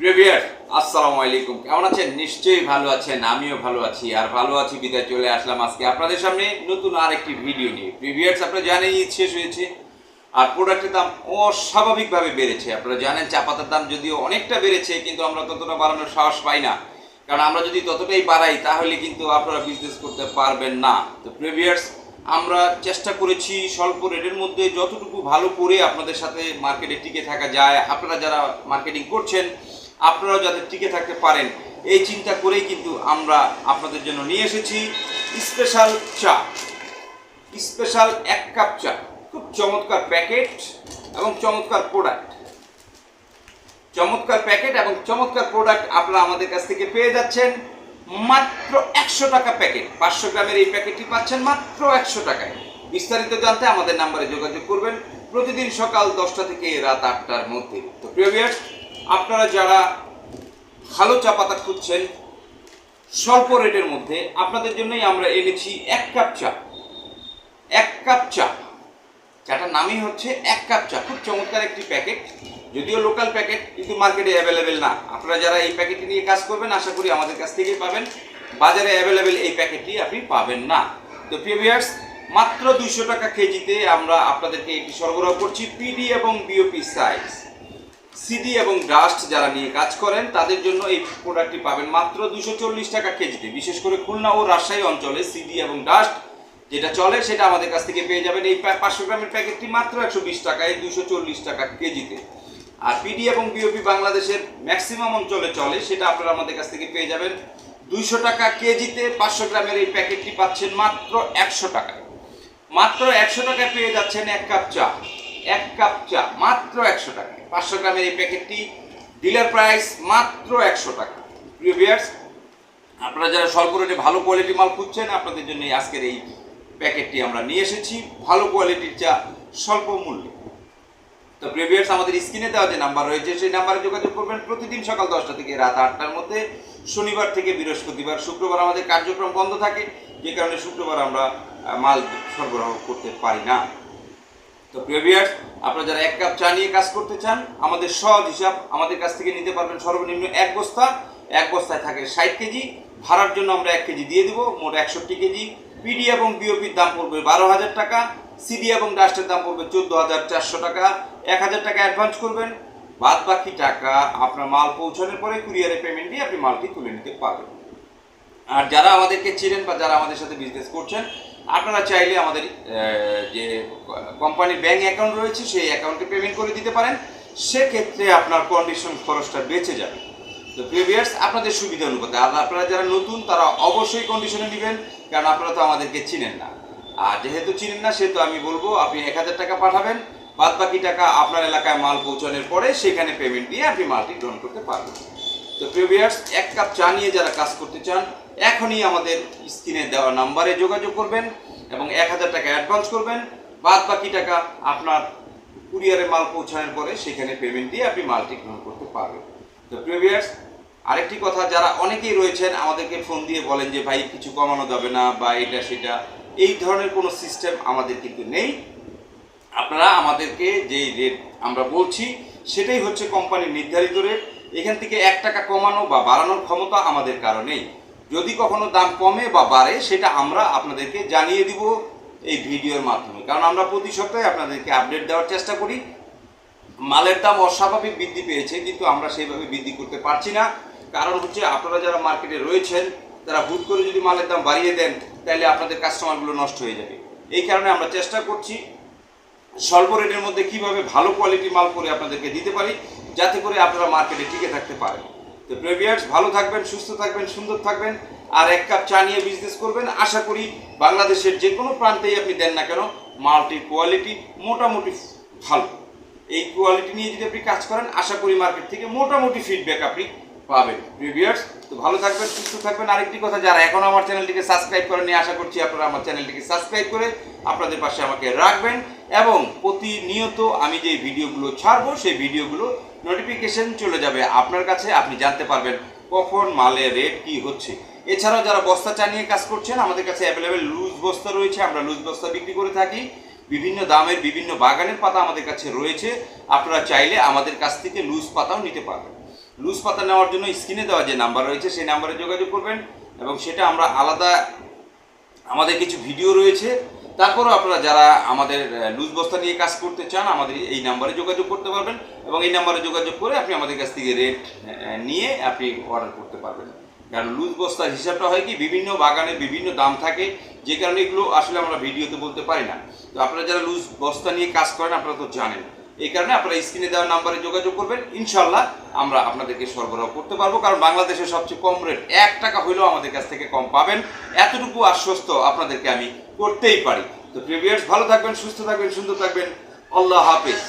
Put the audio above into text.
প্রিভিয়ার আসসালামু আলাইকুম। কেমন আছেন? নিশ্চয়ই ভালো আছেন, আমিও ভালো আছি, আর ভালো আছি বিদায় চলে আসলাম আজকে আপনাদের সামনে নতুন আরেকটি ভিডিও নিয়ে। প্রিভিয়ার্স আপনারা জানেন শেষ হয়েছে, আর প্রোডাক্টের দাম অস্বাভাবিকভাবে বেড়েছে। আপনারা জানেন চা পাতার দাম যদিও অনেকটা বেড়েছে, কিন্তু আমরা ততটা বাড়ানোর সাহস পাই না। কারণ আমরা যদি ততটাই বাড়াই, তাহলে কিন্তু আপনারা বিজনেস করতে পারবেন না। তো প্রিভিয়ার্স আমরা চেষ্টা করেছি স্বল্প রেটের মধ্যে যতটুকু ভালো করে আপনাদের সাথে মার্কেটে টিকে থাকা যায়। আপনারা যারা মার্কেটিং করছেন আপনারাও যাতে টিকে থাকতে পারেন, এই চিন্তা করেই কিন্তু আমরা আপনাদের জন্য নিয়ে এসেছি স্পেশাল চা। স্পেশাল এক কাপ চা। খুব চমৎকার প্যাকেট এবং চমৎকার প্রোডাক্ট। চমৎকার প্যাকেট এবং চমৎকার প্রোডাক্ট আপনারা আমাদের কাছ থেকে পেয়ে যাচ্ছেন মাত্র একশো টাকা প্যাকেট। পাঁচশো গ্রামের এই প্যাকেটটি পাচ্ছেন মাত্র একশো টাকায়। বিস্তারিত জানতে আমাদের নাম্বারে যোগাযোগ করবেন প্রতিদিন সকাল দশটা থেকে রাত আটটার মধ্যে। তো প্রিয় আপনারা যারা ভালো চা পাতা খুঁজছেন, স্বল্প রেটের মধ্যে আপনাদের জন্যই আমরা এনেছি এক কাপ চা। এক কাপ চা। চাটার নামই হচ্ছে এক কাপ চা। খুব চমৎকার একটি প্যাকেট। যদিও লোকাল প্যাকেট, কিন্তু মার্কেটে অ্যাভেলেবেল না। আপনারা যারা এই প্যাকেটটি নিয়ে কাজ করবেন, আশা করি আমাদের কাছ থেকেই পাবেন। বাজারে অ্যাভেলেবেল এই প্যাকেটটি আপনি পাবেন না। তো প্রিভিয়ার্স মাত্র দুইশো টাকা কেজিতে আমরা আপনাদেরকে এটি সরবরাহ করছি পিডি এবং বিওপি সাইজ সিডি এবং ডাস্ট যারা নিয়ে কাজ করেন, তাদের জন্য এই প্রোডাক্টটি পাবেন মাত্র দুশো চল্লিশ টাকা কেজিতে। বিশেষ করে খুলনা ও রাজশাহী অঞ্চলে সিডি এবং ডাস্ট যেটা চলে, সেটা আমাদের কাছ থেকে পেয়ে যাবেন। এই পাঁচশো গ্রামের প্যাকেটটি মাত্র একশো বিশ টাকায়, দুশো চল্লিশ টাকা কেজিতে। আর পিডি এবং বিওপি বাংলাদেশের ম্যাক্সিমাম অঞ্চলে চলে, সেটা আপনারা আমাদের কাছ থেকে পেয়ে যাবেন। দুইশো টাকা কেজিতে পাঁচশো গ্রামের এই প্যাকেটটি পাচ্ছেন মাত্র একশো টাকায়। মাত্র একশো টাকায় পেয়ে যাচ্ছেন এক কাপ চা। এক কাপ চা, মাত্র একশো টাকা। পাঁচশো গ্রামের এই প্যাকেটটি ডিলার প্রাইস মাত্র একশো টাকা। প্রিয় ভিউয়ার্স আপনারা যারা স্বল্প রেটে ভালো কোয়ালিটি মাল খুঁজছেন, আপনাদের জন্য আজকের এই প্যাকেটটি আমরা নিয়ে এসেছি। ভালো কোয়ালিটির চা স্বল্প মূল্যে। তো প্রিভিয়ার্স আমাদের স্ক্রিনে দেওয়া যে নাম্বার রয়েছে, সেই নাম্বারে যোগাযোগ করবেন প্রতিদিন সকাল দশটা থেকে রাত আটটার মধ্যে। শনিবার থেকে বৃহস্পতিবার, শুক্রবার আমাদের কার্যক্রম বন্ধ থাকে, যে কারণে শুক্রবার আমরা মাল সরবরাহ করতে পারি না। তো প্রিভিয়ার্স আপনারা যারা এক কাপ চা নিয়ে কাজ করতে চান, আমাদের সহজ হিসাব, আমাদের কাছ থেকে নিতে পারবেন সর্বনিম্ন এক বস্তা। এক বস্তায় থাকে ষাট কেজি। ভাড়ার জন্য আমরা এক কেজি দিয়ে দিব, মোট একষট্টি কেজি। পিডি এবং বিওপির দাম পড়বে বারো হাজার টাকা। সিডি এবং ডাস্টের দাম পড়বে চোদ্দ হাজার চারশো টাকা। এক হাজার টাকা অ্যাডভান্স করবেন। বাদ বাকি টাকা আপনার মাল পৌঁছানোর পরে কুরিয়ারে পেমেন্ট দিয়ে আপনি মালটি তুলে নিতে পারবেন। আর যারা আমাদেরকে চিনেন বা যারা আমাদের সাথে বিজনেস করছেন আপনারা চাইলে আমাদের যে কোম্পানির ব্যাঙ্ক অ্যাকাউন্ট রয়েছে, সেই অ্যাকাউন্টে পেমেন্ট করে দিতে পারেন। সেক্ষেত্রে আপনার কন্ডিশন খরচটা বেঁচে যাবে। তো প্রিভিয়ার্স আপনাদের সুবিধা অনুপাতে, আর আপনারা যারা নতুন, তারা অবশ্যই কন্ডিশনে নেবেন, কারণ আপনারা তো আমাদেরকে চিনেন না। আর যেহেতু চিনেন না, সেহেতু আমি বলব, আপনি এক হাজার টাকা পাঠাবেন বাদ বাকি টাকা আপনার এলাকায় মাল পৌঁছানোর পরে সেখানে পেমেন্ট দিয়ে আপনি মালটি গ্রহণ করতে পারবেন। তো প্রিভিয়ার্স এক কাপ চা নিয়ে যারা কাজ করতে চান, এখনই আমাদের স্ক্রিনে দেওয়া নাম্বারে যোগাযোগ করবেন এবং এক হাজার টাকা অ্যাডভান্স করবেন। বাদ বাকি টাকা আপনার কুরিয়ারে মাল পৌঁছানোর পরে সেখানে পেমেন্ট দিয়ে আপনি মালটি গ্রহণ করতে পারবেন। তো প্রিভিয়ার্স আরেকটি কথা, যারা অনেকেই রয়েছেন, আমাদেরকে ফোন দিয়ে বলেন যে, ভাই, কিছু কমানো যাবে না বা এটা সেটা। এই ধরনের কোনো সিস্টেম আমাদের কিন্তু নেই। আপনারা আমাদেরকে যেই রেট আমরা বলছি, সেটাই হচ্ছে কোম্পানির নির্ধারিত রেট এখান থেকে এক টাকা কমানো বা বাড়ানোর ক্ষমতা আমাদের কারণেই। যদি কখনো দাম কমে বা বাড়ে, সেটা আমরা আপনাদেরকে জানিয়ে দিব এই ভিডিওর মাধ্যমে। কারণ আমরা প্রতি সপ্তাহে আপনাদেরকে আপডেট দেওয়ার চেষ্টা করি। মালের দাম অস্বাভাবিক বৃদ্ধি পেয়েছে, কিন্তু আমরা সেইভাবে বৃদ্ধি করতে পারছি না। কারণ হচ্ছে আপনারা যারা মার্কেটে রয়েছেন, তারা হুট করে যদি মালের দাম বাড়িয়ে দেন, তাহলে আপনাদের কাস্টমারগুলো নষ্ট হয়ে যাবে। এই কারণে আমরা চেষ্টা করছি স্বল্প রেটের মধ্যে কীভাবে ভালো কোয়ালিটির মাল করে আপনাদেরকে দিতে পারি যাতে করে আপনারা মার্কেটে টিকে থাকতে পারেন। তো প্রেভিয়ার্স, ভালো থাকবেন, সুস্থ থাকবেন, সুন্দর থাকবেন, আর এক কাপ চা নিয়ে বিজনেস করবেন। আশা করি বাংলাদেশের যে কোনো প্রান্তেই আপনি দেন না কেন, মালটির কোয়ালিটি মোটামুটি ভালো। এই কোয়ালিটি নিয়ে যদি আপনি কাজ করেন, আশা করি মার্কেট থেকে মোটামুটি ফিডব্যাক আপনি পাবেন। প্রিভিয়ার্স, তো ভালো থাকবেন, সুস্থ থাকবেন। আরেকটি কথা, যারা এখনও আমার চ্যানেলটিকে সাবস্ক্রাইব করেননি, আশা করছি আপনারা আমার চ্যানেলটিকে সাবস্ক্রাইব করে আপনাদের পাশে আমাকে রাখবেন। এবং প্রতিনিয়ত আমি যে ভিডিওগুলো ছাড়বো, সেই ভিডিওগুলো নোটিফিকেশন চলে যাবে। আপনার কাছে আপনি জানতে পারবেন কখন মালের রেট কি হচ্ছে। এছাড়াও যারা বস্তা চা নিয়ে কাজ করছেন, আমাদের কাছে অ্যাভেলেবেল লুজ বস্তা রয়েছে। আমরা লুজ বস্তা বিক্রি করে থাকি। বিভিন্ন দামের, বিভিন্ন বাগানের পাতা আমাদের কাছে রয়েছে। আপনারা চাইলে আমাদের কাছ থেকে লুজ পাতাও নিতে পারবেন। লুজ পাতা নেওয়ার জন্য স্ক্রিনে দেওয়া যে নাম্বার রয়েছে, সেই নাম্বারে যোগাযোগ করবেন। এবং সেটা আমরা আলাদা, আমাদের কিছু ভিডিও রয়েছে। তারপরেও আপনারা যারা আমাদের লুজ বস্তা নিয়ে কাজ করতে চান, আমাদের এই নাম্বারে যোগাযোগ করতে পারবেন এবং এই নাম্বারে যোগাযোগ করে আপনি আমাদের কাছ থেকে রেট নিয়ে আপনি অর্ডার করতে পারবেন। কারণ লুজ বস্তার হিসাবটা হয় কি, বিভিন্ন বাগানে বিভিন্ন দাম থাকে, যে কারণে এগুলো আসলে আমরা ভিডিওতে বলতে পারি না। তো আপনারা যারা লুজ বস্তা নিয়ে কাজ করেন, আপনারা তো জানেন। এই কারণে আপনারা স্ক্রিনে দেওয়া নাম্বারে যোগাযোগ করবেন। ইনশাল্লাহ আমরা আপনাদেরকে সরবরাহ করতে পারব, কারণ বাংলাদেশের সবচেয়ে কম রেট এক টাকা হইলেও আমাদের কাছ থেকে কম পাবেন। এতটুকু আশ্বস্ত আপনাদেরকে আমি করতেই পারি। তো প্রিভিয়ার্স ভালো থাকবেন, সুস্থ থাকবেন, সুন্দর থাকবেন। আল্লাহ হাফিজ।